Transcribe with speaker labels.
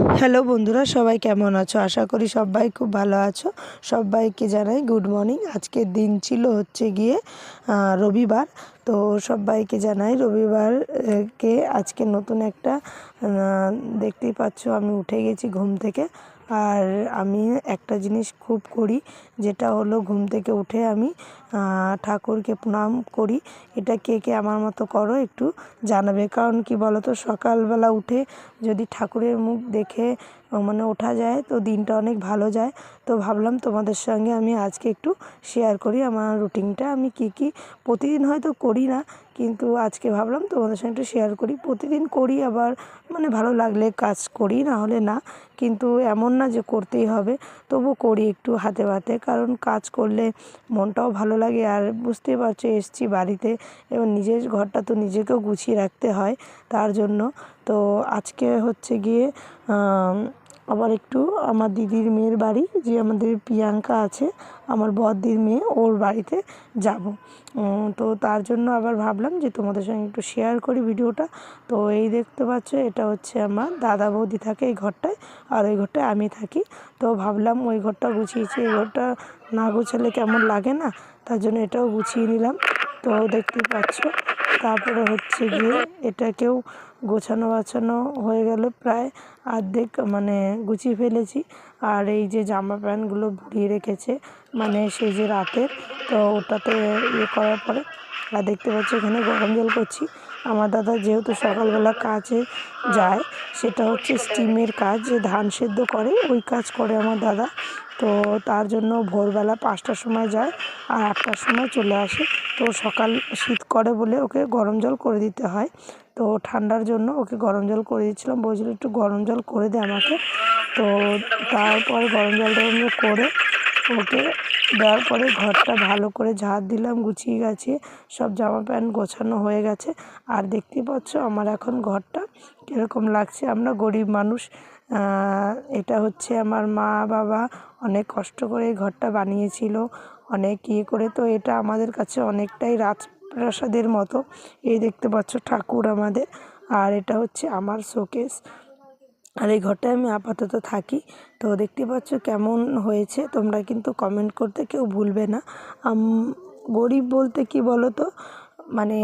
Speaker 1: Hello বন্ধুরা, সবাই কেমন আছো? আশা করি সবাই খুব ভালো আছো। সবাইকে জানাই গুড মর্নিং আজকের দিন ছিল হচ্ছে গিয়ে রবিবার। তো সবাইকে জানাই রবিবার আহ, কে আজকে নতুন একটা দেখতেই পাচ্ছ আমি উঠে গেছি ঘুম থেকে। আর আমি একটা জিনিস খুব করি যেটা হলো ঘুম থেকে উঠে আমি ঠাকুরকে প্রণাম করি। এটা কে কে আমার মতো করো একটু জানাবে। কারণ কি বলো তো সকালবেলা উঠে যদি ঠাকুরের মুখ দেখে মানে ওঠা যায়, তো দিনটা অনেক ভালো যায়। তো ভাবলাম তোমাদের সঙ্গে আমি আজকে একটু শেয়ার করি আমার রুটিনটা আমি কি কি প্রতিদিন হয়তো করি না, কিন্তু আজকে ভাবলাম তোমাদের সঙ্গে একটু শেয়ার করি। প্রতিদিন করি আবার মানে ভালো লাগলে কাজ করি, না হলে না। কিন্তু এমন না যে করতেই হবে, তবু করি একটু হাতে ভাতে কারণ কাজ করলে মনটাও ভালো লাগে। আর বুঝতেই পারছ, এসছি বাড়িতে, এবং নিজের ঘরটা তো নিজেকেও গুছিয়ে রাখতে হয় তার জন্য। তো আজকে হচ্ছে গিয়ে আবার একটু আমার দিদির মেয়ের বাড়ি, যে আমাদের প্রিয়াঙ্কা আছে, আমার বড়দির মেয়ে, ওর বাড়িতে যাব। তো তার জন্য আবার ভাবলাম যে তোমাদের সঙ্গে একটু শেয়ার করি ভিডিওটা। তো এই দেখতে পাচ্ছ, এটা হচ্ছে আমার দাদা বৌদি থাকে এই ঘরটায়, আর ওই ঘরটায় আমি থাকি। তো ভাবলাম ওই ঘরটা গুছিয়েছি, এই ঘরটা না গুছালে কেমন লাগে না? তার জন্য এটাও গুছিয়ে নিলাম। তো দেখতে পাচ্ছ তারপরে হচ্ছে গিয়ে এটাকেও গোছানো বাছানো হয়ে গেল প্রায় অর্ধেক মানে গুছিয়ে ফেলেছি। আর এই যে জামা প্যান্টগুলো ভরিয়ে রেখেছে মানে সেই যে রাতের, তো ওটাতে ইয়ে করার পরে, আর দেখতে পাচ্ছি এখানে গরম জল করছি। আমার দাদা যেহেতু সকালবেলা কাজে যায়, সেটা হচ্ছে স্টিমের কাজ, যে ধান সেদ্ধ করে, ওই কাজ করে আমার দাদা। তো তার জন্য ভোরবেলা পাঁচটার সময় যায় আর আটটার সময় চলে আসে। তো সকাল শীত করে বলে ওকে গরম জল করে দিতে হয়। তো ঠান্ডার জন্য ওকে গরম জল করে দিচ্ছিলাম বলছিল একটু গরম জল করে দে আমাকে। তো তারপর গরম জল টরম জল করে ওকে দেওয়ার পরে ঘরটা ভালো করে ঝাড় দিলাম, গুছিয়ে গাছিয়ে সব জামা প্যান্ট গোছানো হয়ে গেছে। আর দেখতেই পাচ্ছ আমার এখন ঘরটা কীরকম লাগছে। আমরা গরিব মানুষ এটা হচ্ছে আমার মা, বাবা অনেক কষ্ট করে এই ঘরটা বানিয়েছিল, অনেক ইয়ে করে। তো এটা আমাদের কাছে অনেকটাই রাজপ্রাসাদের মতো। এই দেখতে পাচ্ছ ঠাকুর আমাদের। আর এটা হচ্ছে আমার শোকেস। আর এই ঘরটায় আমি আপাতত থাকি। তো দেখতে পাচ্ছ কেমন হয়েছে। তোমরা কিন্তু কমেন্ট করতে কেউ ভুলবে না। গরিব বলতে কি বলো তো মানে